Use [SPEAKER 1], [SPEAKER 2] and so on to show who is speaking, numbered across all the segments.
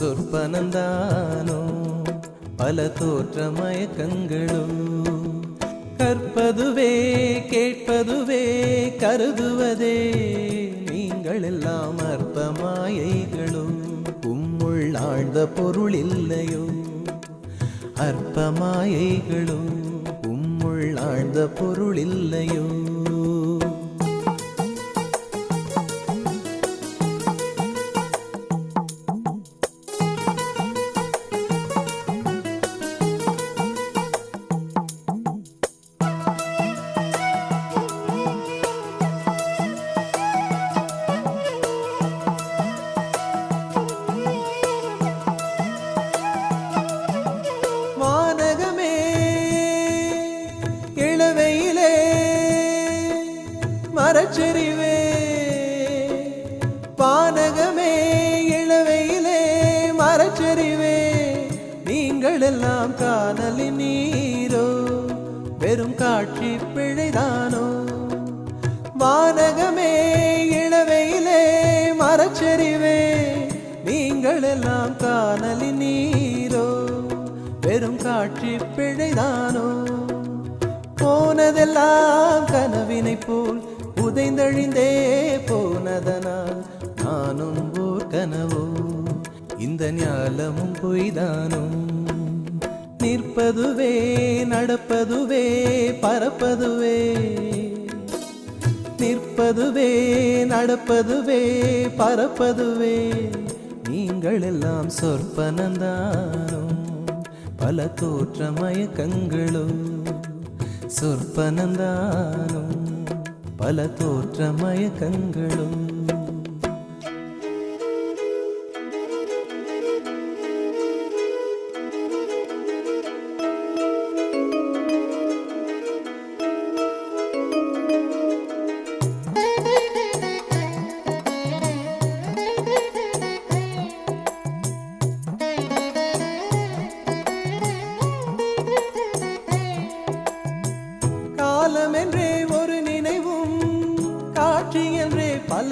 [SPEAKER 1] சொற்பனந்தானோ? பல தோற்ற மயக்கங்களும் கற்பதுவே கேட்பதுவே கருதுவதே. நீங்கள் எல்லாம் அற்ப மாயைகளும் உம்முள் ஆழ்ந்த பொருள் இல்லையோ அற்ப மாயைகளும் உம்முள் ஆழ்ந்த பொருள் இல்லையோ மரச்செறிவே பானகமே இளவையிலே மரச்செறிவே நீங்கள் எல்லாம் காணலின் நீரோ வெறும் காட்சி பிழைதானோ. வானகமே இளவையிலே மரச்செறிவே நீங்கள் எல்லாம் காணலின் நீரோ வெறும் காட்சி பிழைதானோ. போனதெல்லாம் கனவினை போல் புதைந்தழிந்தே போனதனால் நானும் ஓர் கனவோ. இந்த ஞாலமும் பொய்தானோ? நிற்பதுவே நடப்பதுவே பறப்பதுவே நிற்பதுவே நடப்பதுவே பறப்பதுவே நீங்கள் எல்லாம் சொற்பனந்தானோ? பல தோற்ற மயக்கங்களும் சொற்பனந்தானோ? பல தோற்ற மயக்கங்களும்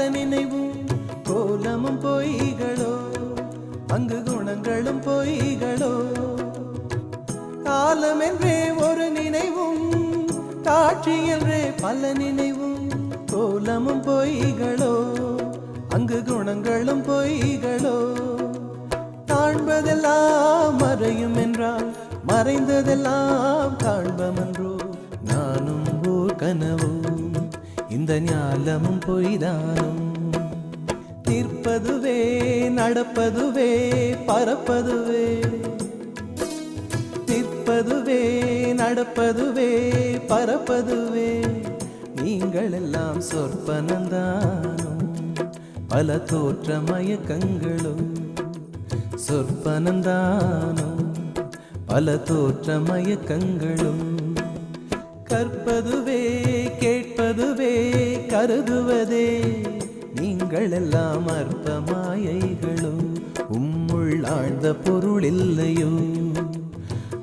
[SPEAKER 1] என்றே நினைவும் கோலமும் பொய்களோ அங்கு குணங்களும் பொய்களோ. காலம் என்றே ஒரு நினைவும் காட்சி என்றே பல நினைவும் கோலமும் பொய்களோ அங்கு குணங்களும் பொய்களோ. காண்பதெல்லாம் மறையும் என்றால் மறைந்ததெல்லாம் காண்பமன்றோ நானும் ஓர் கனவோ. இந்த ஞாலமும் பொய்தானும். நிற்பதுவே நடப்பதுவே பறப்பதுவே நிற்பதுவே நடப்பதுவே பறப்பதுவே நீங்கள் எல்லாம் சொற்பனந்தானும் பல தோற்ற மயக்கங்களும் சொற்பனந்தானும் பல தோற்ற மயக்கங்களும் கற்பதுவே கேட்பதுவே கருதுவதே. நீங்கள் எல்லாம் அற்ப மாயைகளோ உம்முள் ஆழ்ந்த பொருள் இல்லையோ.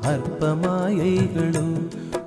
[SPEAKER 1] அற்ப மாயைகளோ